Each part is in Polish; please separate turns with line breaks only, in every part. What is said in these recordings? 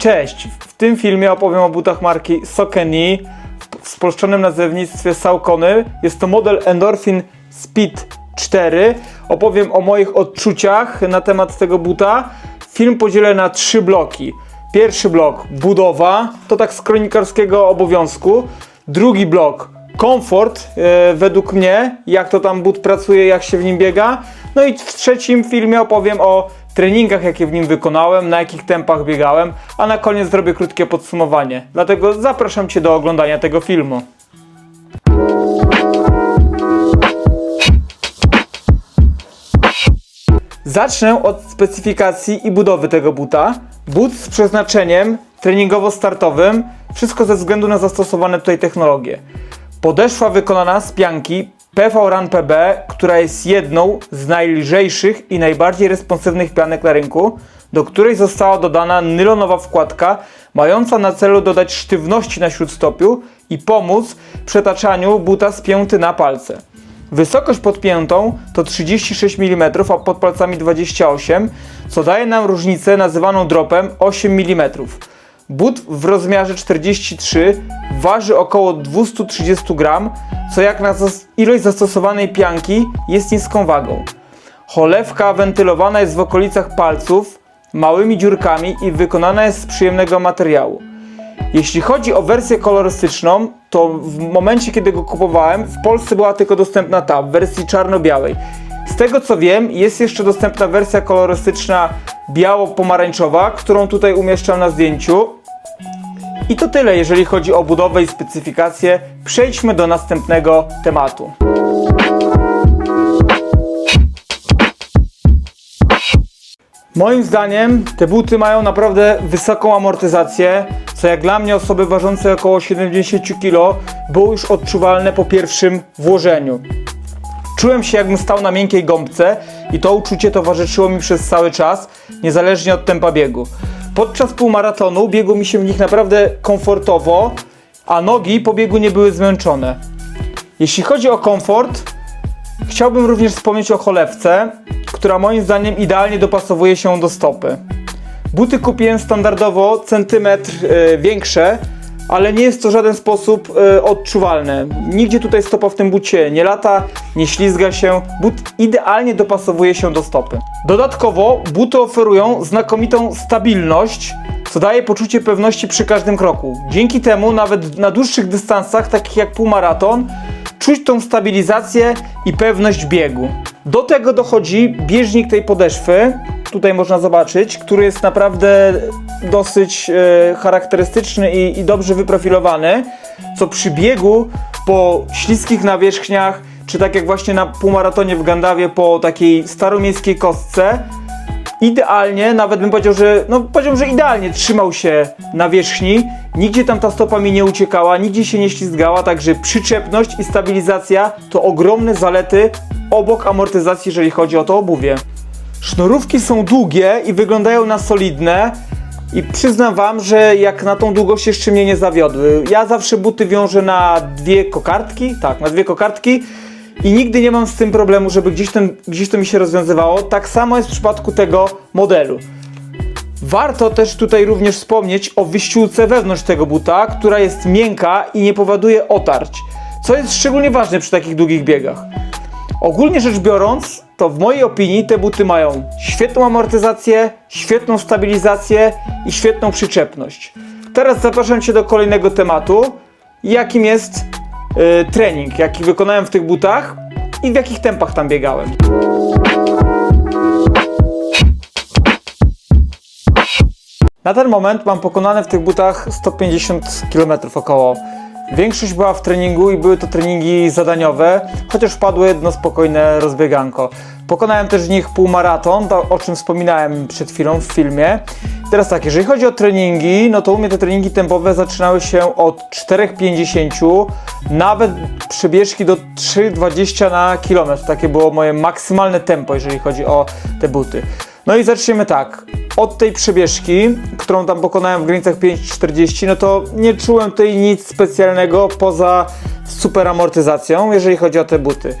Cześć! W tym filmie opowiem o butach marki Saucony w spolszczonym nazewnictwie Saucony. Jest to model Endorphin Speed 4. Opowiem o moich odczuciach na temat tego buta. Film podzielę na trzy bloki. Pierwszy blok budowa, to tak z kronikarskiego obowiązku. Drugi blok komfort, e, według mnie, jak to tam but pracuje, jak się w nim biega. No i w trzecim filmie opowiem o treningach, jakie w nim wykonałem, na jakich tempach biegałem, a na koniec zrobię krótkie podsumowanie. Dlatego zapraszam Cię do oglądania tego filmu. Zacznę od specyfikacji i budowy tego buta. But z przeznaczeniem treningowo-startowym, wszystko ze względu na zastosowane tutaj technologie. Podeszwa wykonana z pianki PV Run PB, która jest jedną z najlżejszych i najbardziej responsywnych pianek na rynku, do której została dodana nylonowa wkładka, mająca na celu dodać sztywności na śródstopiu i pomóc przetaczaniu buta z pięty na palce. Wysokość pod piętą to 36 mm, a pod palcami 28, co daje nam różnicę nazywaną dropem 8 mm. But w rozmiarze 43 waży około 230 gram, co jak na ilość zastosowanej pianki jest niską wagą. Cholewka wentylowana jest w okolicach palców małymi dziurkami i wykonana jest z przyjemnego materiału. Jeśli chodzi o wersję kolorystyczną, to w momencie, kiedy go kupowałem, w Polsce była tylko dostępna ta, w wersji czarno-białej. Z tego co wiem, jest jeszcze dostępna wersja kolorystyczna biało-pomarańczowa, którą tutaj umieszczam na zdjęciu. I to tyle, jeżeli chodzi o budowę i specyfikację. Przejdźmy do następnego tematu. Moim zdaniem te buty mają naprawdę wysoką amortyzację, co jak dla mnie osoby ważącej około 70 kg było już odczuwalne po pierwszym włożeniu. Czułem się jakbym stał na miękkiej gąbce i to uczucie towarzyszyło mi przez cały czas, niezależnie od tempa biegu. Podczas półmaratonu biegło mi się w nich naprawdę komfortowo, a nogi po biegu nie były zmęczone. Jeśli chodzi o komfort, Chciałbym również wspomnieć o cholewce, która moim zdaniem idealnie dopasowuje się do stopy. Buty kupiłem standardowo centymetr e, większe, ale nie jest to w żaden sposób e, odczuwalne. Nigdzie tutaj stopa w tym bucie nie lata, nie ślizga się. But idealnie dopasowuje się do stopy. Dodatkowo buty oferują znakomitą stabilność, co daje poczucie pewności przy każdym kroku. Dzięki temu nawet na dłuższych dystansach, takich jak półmaraton, czuć tą stabilizację i pewność biegu. Do tego dochodzi bieżnik tej podeszwy, tutaj można zobaczyć, który jest naprawdę dosyć e, charakterystyczny i, i dobrze wyprofilowany, co przy biegu po śliskich nawierzchniach, czy tak jak właśnie na półmaratonie w Gandawie po takiej staromiejskiej kostce, idealnie, nawet bym powiedział, że no powiedział, że idealnie trzymał się na wierzchni. Nigdzie tam ta stopa mi nie uciekała, nigdzie się nie ślizgała, także przyczepność i stabilizacja to ogromne zalety obok amortyzacji, jeżeli chodzi o to obuwie. Sznurówki są długie i wyglądają na solidne. I przyznam wam, że jak na tą długość jeszcze mnie nie zawiodły. Ja zawsze buty wiążę na dwie kokardki, tak, na dwie kokardki i nigdy nie mam z tym problemu, żeby gdzieś, ten, gdzieś to mi się rozwiązywało. Tak samo jest w przypadku tego modelu. Warto też tutaj również wspomnieć o wyściółce wewnątrz tego buta, która jest miękka i nie powoduje otarć, co jest szczególnie ważne przy takich długich biegach. Ogólnie rzecz biorąc, to w mojej opinii te buty mają świetną amortyzację, świetną stabilizację i świetną przyczepność. Teraz zapraszam Cię do kolejnego tematu, jakim jest y, trening, jaki wykonałem w tych butach i w jakich tempach tam biegałem. Na ten moment mam pokonane w tych butach 150 km około. Większość była w treningu i były to treningi zadaniowe, chociaż wpadło jedno spokojne rozbieganko. Pokonałem też w nich półmaraton, to, o czym wspominałem przed chwilą w filmie. Teraz tak, jeżeli chodzi o treningi, no to u mnie te treningi tempowe zaczynały się od 4,50, nawet przebieżki do 3,20 na kilometr. Takie było moje maksymalne tempo, jeżeli chodzi o te buty. No i zaczniemy tak. Od tej przebieżki, którą tam pokonałem w granicach 5,40, no to nie czułem tutaj nic specjalnego poza super amortyzacją, jeżeli chodzi o te buty.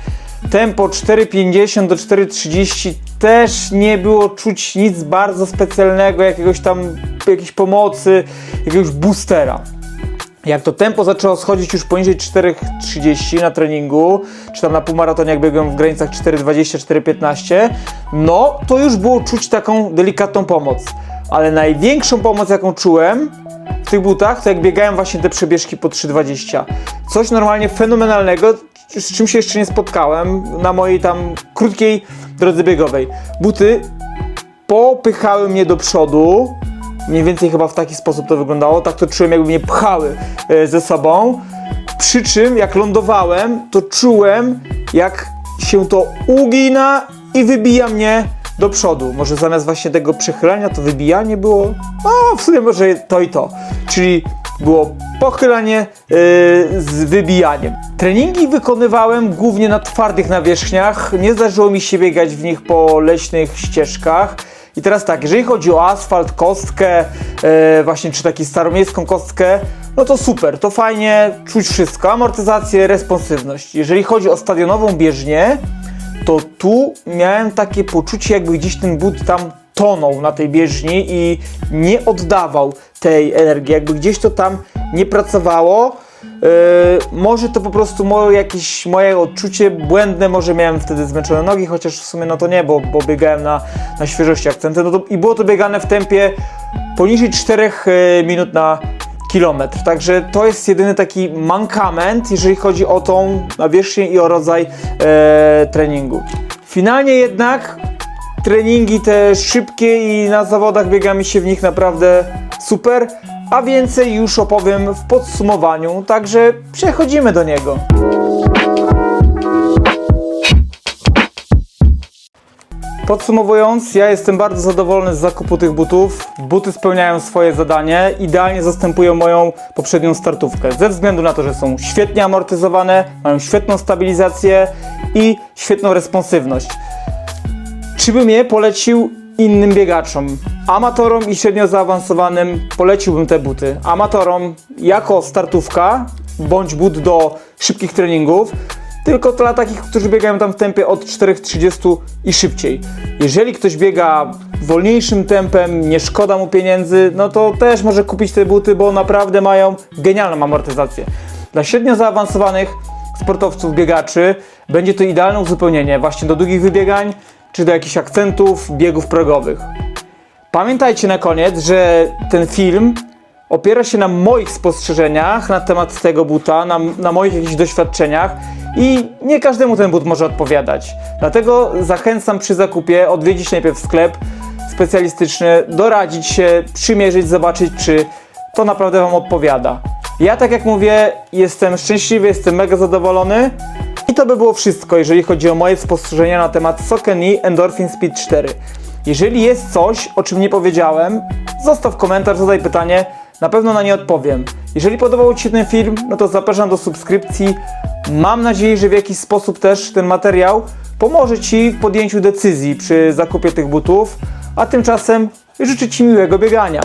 Tempo 4,50 do 4,30 też nie było czuć nic bardzo specjalnego, jakiegoś tam, jakiejś pomocy, jakiegoś boostera. Jak to tempo zaczęło schodzić już poniżej 4.30 na treningu, czy tam na półmaratonie, jak biegłem w granicach 4.20-4.15, no to już było czuć taką delikatną pomoc. Ale największą pomoc, jaką czułem w tych butach, to jak biegałem właśnie te przebieżki po 3.20. Coś normalnie fenomenalnego, z czym się jeszcze nie spotkałem na mojej tam krótkiej drodze biegowej. Buty popychały mnie do przodu. Mniej więcej chyba w taki sposób to wyglądało. Tak to czułem, jakby mnie pchały e, ze sobą. Przy czym, jak lądowałem, to czułem, jak się to ugina i wybija mnie do przodu. Może zamiast właśnie tego przechylania, to wybijanie było. No, w sumie może to i to. Czyli było pochylanie yy, z wybijaniem. Treningi wykonywałem głównie na twardych nawierzchniach. Nie zdarzyło mi się biegać w nich po leśnych ścieżkach. I teraz tak, jeżeli chodzi o asfalt, kostkę, e, właśnie czy taką staromiejską kostkę, no to super, to fajnie, czuć wszystko, amortyzację, responsywność. Jeżeli chodzi o stadionową bieżnię, to tu miałem takie poczucie, jakby gdzieś ten but tam tonął na tej bieżni i nie oddawał tej energii, jakby gdzieś to tam nie pracowało. Yy, może to po prostu moje, jakieś moje odczucie błędne, może miałem wtedy zmęczone nogi, chociaż w sumie no to nie, bo, bo biegałem na, na świeżości akcenty no to, i było to biegane w tempie poniżej 4 yy, minut na kilometr. Także to jest jedyny taki mankament, jeżeli chodzi o tą nawierzchnię i o rodzaj e, treningu. Finalnie jednak treningi te szybkie i na zawodach biega mi się w nich naprawdę super, a więcej już opowiem w podsumowaniu, także przechodzimy do niego. Podsumowując, ja jestem bardzo zadowolony z zakupu tych butów. Buty spełniają swoje zadanie, idealnie zastępują moją poprzednią startówkę. Ze względu na to, że są świetnie amortyzowane, mają świetną stabilizację i świetną responsywność. Czy bym je polecił innym biegaczom? Amatorom i średnio zaawansowanym poleciłbym te buty. Amatorom jako startówka, bądź but do szybkich treningów, tylko dla takich, którzy biegają tam w tempie od 4.30 i szybciej. Jeżeli ktoś biega wolniejszym tempem, nie szkoda mu pieniędzy, no to też może kupić te buty, bo naprawdę mają genialną amortyzację. Dla średnio zaawansowanych sportowców, biegaczy będzie to idealne uzupełnienie właśnie do długich wybiegań, czy do jakichś akcentów, biegów progowych. Pamiętajcie na koniec, że ten film opiera się na moich spostrzeżeniach na temat tego buta, na, na moich jakichś doświadczeniach i nie każdemu ten but może odpowiadać. Dlatego zachęcam przy zakupie odwiedzić najpierw sklep specjalistyczny, doradzić się, przymierzyć, zobaczyć, czy to naprawdę Wam odpowiada. Ja, tak jak mówię, jestem szczęśliwy, jestem mega zadowolony. To by było wszystko, jeżeli chodzi o moje spostrzeżenia na temat Sokeni Endorphin Speed 4. Jeżeli jest coś, o czym nie powiedziałem, zostaw komentarz, zadaj pytanie, na pewno na nie odpowiem. Jeżeli podobał Ci się ten film, no to zapraszam do subskrypcji. Mam nadzieję, że w jakiś sposób też ten materiał pomoże Ci w podjęciu decyzji przy zakupie tych butów, a tymczasem życzę Ci miłego biegania.